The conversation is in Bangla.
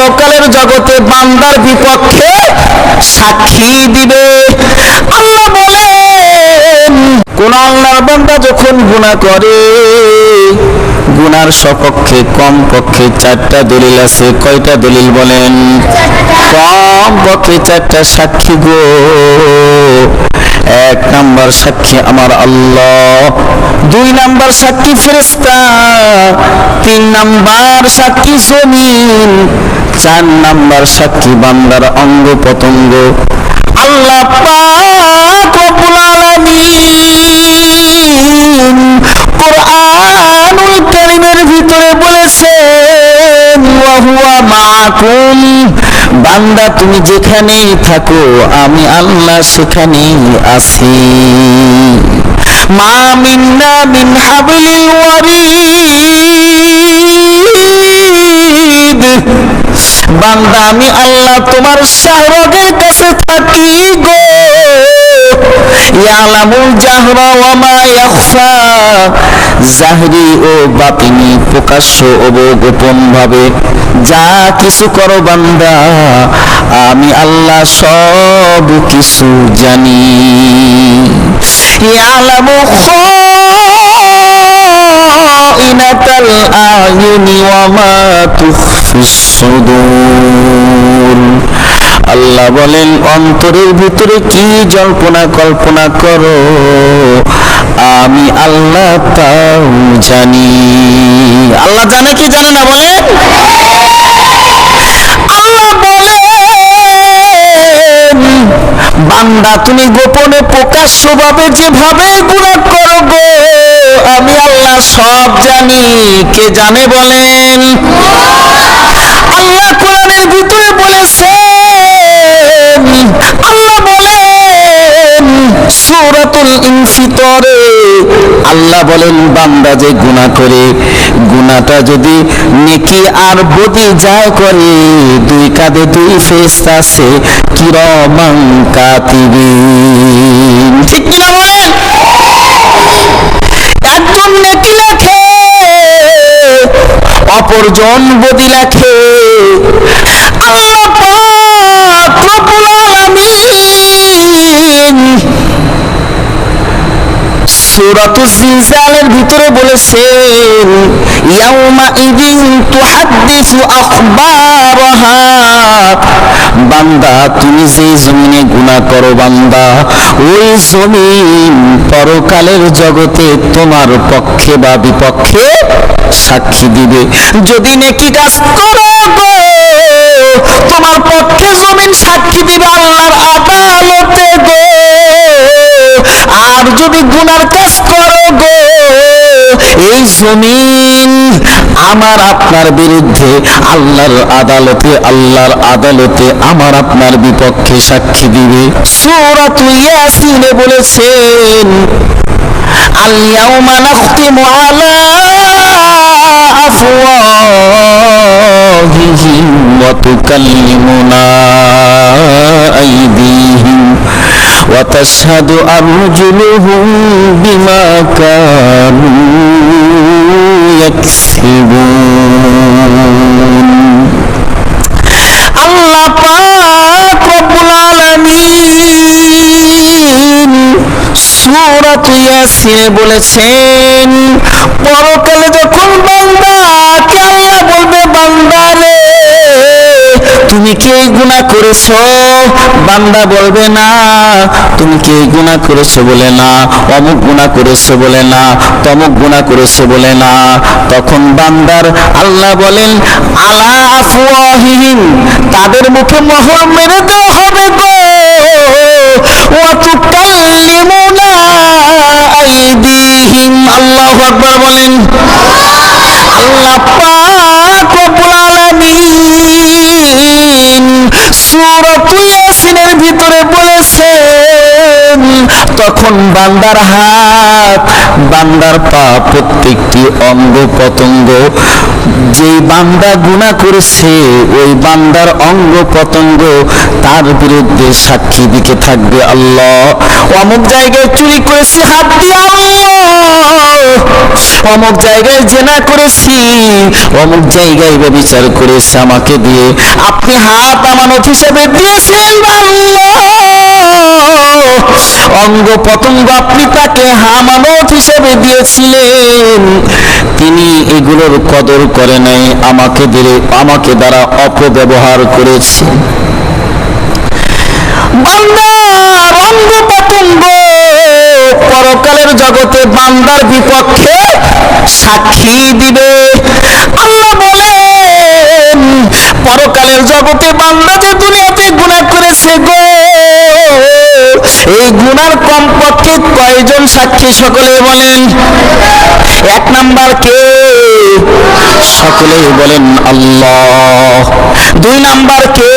পরকালের জগতে বান্দার বিপক্ষে সাক্ষী দিবে। আল্লাহ বলেন, কোন আল্লাহর বান্দা যখন গুনাহ করে, গুনার সপক্ষে কম পক্ষে চারটা দলিল আছে। কয়টা দলিল বলেন? কম পক্ষে চারটা সাক্ষী গো। এক নাম্বার সাক্ষী আমার আল্লাহ, দুই নাম্বার সাক্ষী ফেরেস্তা তিন নাম্বার সাক্ষী জমিন। চার নাম্বার সাক্ষী বান্দার অঙ্গ পতঙ্গ। আল্লাহ কোরআনুল কারীমের ভিতরে বলেছেন বান্দা, তুমি যেখানেই থাকো, আমি আল্লাহ সেখানেই আছি। মা মিন্না মিন হাবলিল ওয়ারিদ। বান্দা, আমি আল্লাহ তোমার শাহরগের কাছে থাকি গো। ইয়ালামুল জাহরা ওয়া মা ইয়াখফা। জাহরি ও বাতিনি প্রকাশ্য ও গোপন ভাবে যা কিছু করো বান্দা, আমি আল্লাহ সব কিছু জানি। ইয়ালামু খাইনাতাল আয়ুনি ওয়া মা সুদূর আল্লাহ বলেন, অন্তরের ভিতরে কি জল্পনা কল্পনা করো? আমি আল্লাহ তাও জানি। আল্লাহ জানে কি জানে না বলে আল্লাহ বলেন, বান্দা, তুমি গোপনে প্রকাশ্য ভাবে যেভাবে গুণা করো গো, আমি আল্লাহ সব জানি। কে জানে বলেন? আল্লাহ কোরআনের ভিতরে বলেছেন, আল্লাহ বলেন ইনফিতরে আল্লাহ বলেন, বান্দা যে করে যদি নেকি আর বদি যায় করে, দুই কাঁধে দুই ফেরেশতা আছে, কিরমান কাতিবিন। ঠিক কিনা বলেন? একজন নেকি লেখে অপরজন বদি লেখে ভিতরে বলেছেন বান্দা, তুমি যে জমিনে গুনাহ করো বান্দা, ওই জমিন পরকালের জগতে তোমার পক্ষে বা বিপক্ষে সাক্ষী দিবে। যদি নেকি কাজ করো তোমার পক্ষে জমিন সাক্ষী দিবে আল্লাহর আদালতে গো। আর যদি গুনার কাজ করো গো, এই জমিন আমার আপনার বিরুদ্ধে, আল্লাহর আদালতে আল্লাহর আদালতে আমার আপনার বিপক্ষে সাক্ষী দিবে। সূরাত ইয়াসিনে বলেছেন আল ইয়াউমা আলা وتكلمنا أيديهم وتشهد أرجلهم بما كانوا يكسبون আল্লাহ পাক রব্বুল আলামিন সূরাত ইয়াসিনে বলেছেন পরকালে যখন বান্দাকে কি এই গুনাহ করেছ? বান্দা বলবে, না, তুমি কি এই গুনাহ করেছ বলে না, অমুক গুনাহ করেছ বলে না, তমুক গুনাহ করেছ বলে না। তখন বান্দার আল্লাহ বলেন, আলা আফওয়াহিহিম, তাদের মুখে মোহর মেরে দেওয়া হবে গো। ওয়া তুকাল্লিমুনা আইদিহিম। আল্লাহু আকবার বলেন ইয়াসিনের ভিতরে বলেছেন, তখন বান্দার হাত, বান্দার পা প্রত্যেকটি অঙ্গ পতঙ্গ, যেই বান্দা গুণা করেছে, ওই বান্দার অঙ্গ পতঙ্গ তার বিরুদ্ধে সাক্ষী দিকে থাকবে আল্লাহ। অমুক জায়গায় চুরি করেছি হাত দিয়ে আল্লাহ। অমুক জায়গায় জেনা করেছি, অমুক জায়গায় বিচার করেছে আমাকে দিয়ে। আপনি হাত আমানত হিসেবে দিয়েছেন অঙ্গ পতঙ্গ আপনি তাকে হামানত হিসেবে দিয়েছিলেন। তিনি এগুলোর কদর করে নাই, আমাকে দিয়ে, আমাকে দ্বারা অপব্যবহার করেছে। বান্দার অঙ্গ পতঙ্গ পরকালের জগতে বান্দার বিপক্ষে সাক্ষী দিবে। আল্লাহ বলেন, পরকালের জগতে বান্দা যে দুনিয়াতে গুনাহ করেছে গো, এই গুনার কমপক্ষে কয়জন সাক্ষী সকলে বলেন? এক নাম্বার কে? সকলেই বলেন আল্লাহ। দুই নাম্বার কে?